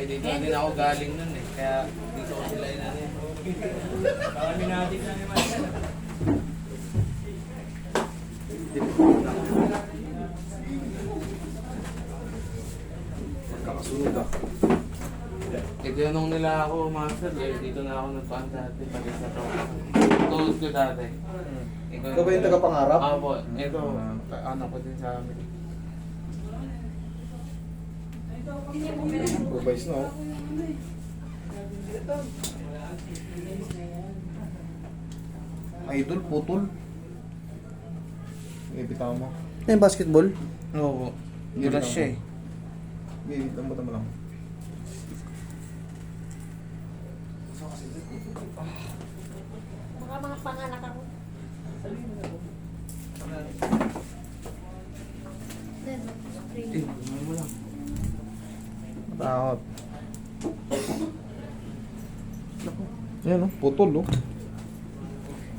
Ay, dito na din ako galing nun eh. Kaya dito ko sila inano. Baka minatik na naman. Kakasunod ah. Eh, tinanong nila ako, master, eh, dito na ako nagpaan dati, pati sa tropa. Tulad ko dati. Ikaw ba yung tagapangarap? Ako po. Ito, anak ko din sa amin. Improvise na oh. Idol, putol. Ibitaw mo. Yung basketball? Oo. Giras siya eh. Ibitaw mo, tama lang. Baka mga panganak ako. Then, Eh, kumain mo lang. Takot. Yan oh, putol oh.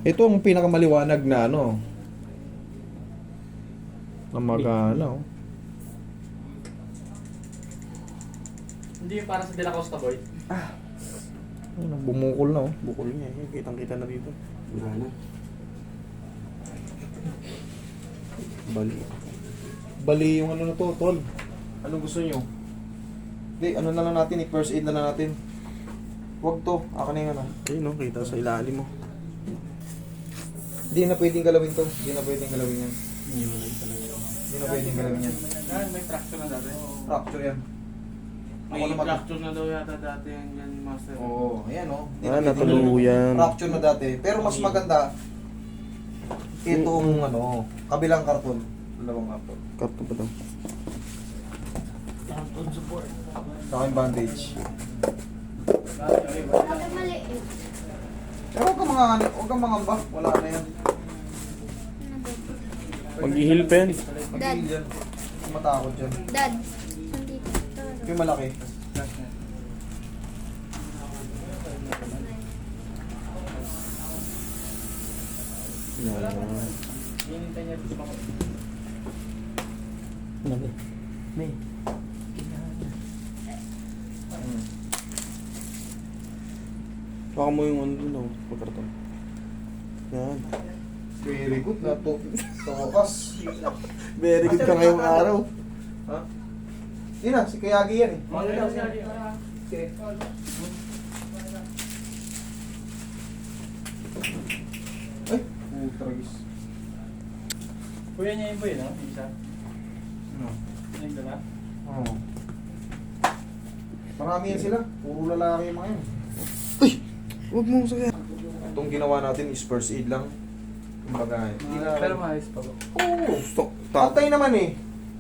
Ito ang pinakamaliwanag na ano. Na magana oh. Hindi yung para sa De La Costa boy. Ano, bumukol na oh. Bukol niya. eh. Kitang-kita na dito. Wala na. Bali. Bali yung ano na to, tol. Ano gusto nyo? Hindi, ano na lang natin, i-first aid na lang natin. Huwag to, akin na yung ano. Ayun no, kita sa ilalim mo. Hindi na pwedeng galawin to. Hindi na pwedeng galawin yan. Iwalay talaga yun. Hindi na pwedeng galawin yan. Ah, may fracture na dati. Fracture yan. May Ako fracture na daw yata dati yan dyan, master. Oo, ayan oh. Hindi Ah, natuluyan. Fracture na dati. Pero mas maganda, itong ano, kabilang karton. Dalawang karton. Karto pa to. Saka yung bandage. Mali eh. Pero huwag kang mga, huwag kang mga ba? Wala na yan. Mag-i-heal pen. Magigil yan. Matakot yan. Dad. Yung malaki. Hinintay niya sa mga... May. Baka mo yung ano dun, no? Pagkarton. Yan. Very good na to. Tokas. Very good ka ngayong araw. Ha? Hindi na, si Kayagi yan eh. Mga. Okay. Ay, putragis. Kuya niya yung boy, no? Isa. Ano? Yung dala. Oo. Marami yan sila. Puro lalaki yung mga yan. Huwag mo sakyan. Itong ginawa natin is first aid lang. Kumbaga, hindi na... Pero maayos pa po. Oo. Stop. Tap. Tatay naman eh.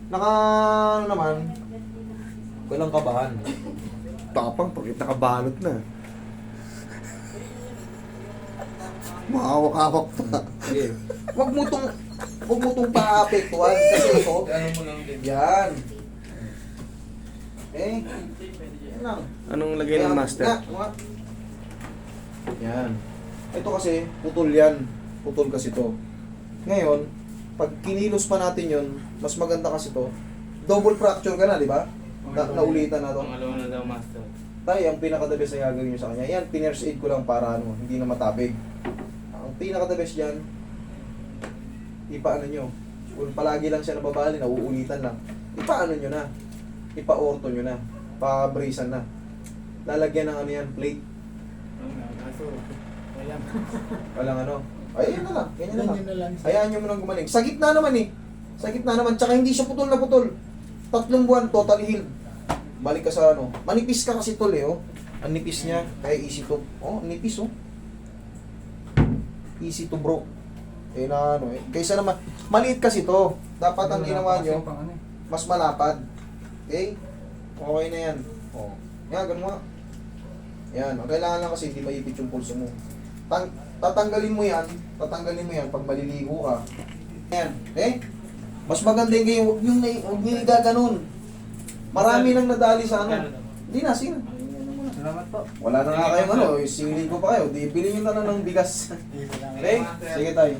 Naka, ano naman, walang kabahan. Tapang pagkat nakabalot na. Mahawak-hawak pa. Sige. Huwag mo tong, huwag mo tong paapektuhan kasi ito, Ano mo lang din. yan. Eh, yan lang. Anong lagay ng master? nga, nga. Yan. Ito kasi, putol yan. Putol kasi to. Ngayon, pag kinilos pa natin yun, mas maganda kasi to. Double fracture ka na, di ba? Na, naulitan na to. Pangalawa na daw, master. Tayo, ang pinaka-the best na gagawin nyo sa kanya, yan, piners aid ko lang para ano, hindi na matabig. Ang pinaka-the best dyan, ipaano nyo. Kung palagi lang siya nababali, nauulitan lang. Ipaano nyo na. Ipa-orto nyo na. Pa-bracean na. Lalagyan ng ano yan, plate. Oo kaso... Wala. Walang ano. Ay, yan na lang. Ganyan na lang. Ganyan na lang. Hayaan nyo mo nang gumaling. Sa gitna naman eh. Sa gitna naman. Tsaka hindi siya putol na putol. Tatlong buwan, totally healed. Balik ka sa ano. Manipis ka kasi tol eh, oh. Ang nipis niya, kaya easy to. Oh, nipis oh. Easy to bro. Eh na ano eh. Kaysa naman, maliit kasi to. Dapat ang ginawa nyo, mas malapad. Okay? Okay na yan. Oh. Yan, ganun nga. Yan. Ang kailangan lang kasi hindi maipit yung pulso mo. Tang tatanggalin mo yan, tatanggalin mo yan pag maliligo ka. Yan. Okay? Mas maganda yung ganyan, huwag yung, huwag nyo ganun. Marami nang nadali sa ano. Hindi na, sige na. Salamat po. Wala na nga kayong ano, singilin ko pa kayo. Di, bilhin nyo na lang ng bigas. Okay? Sige tayo.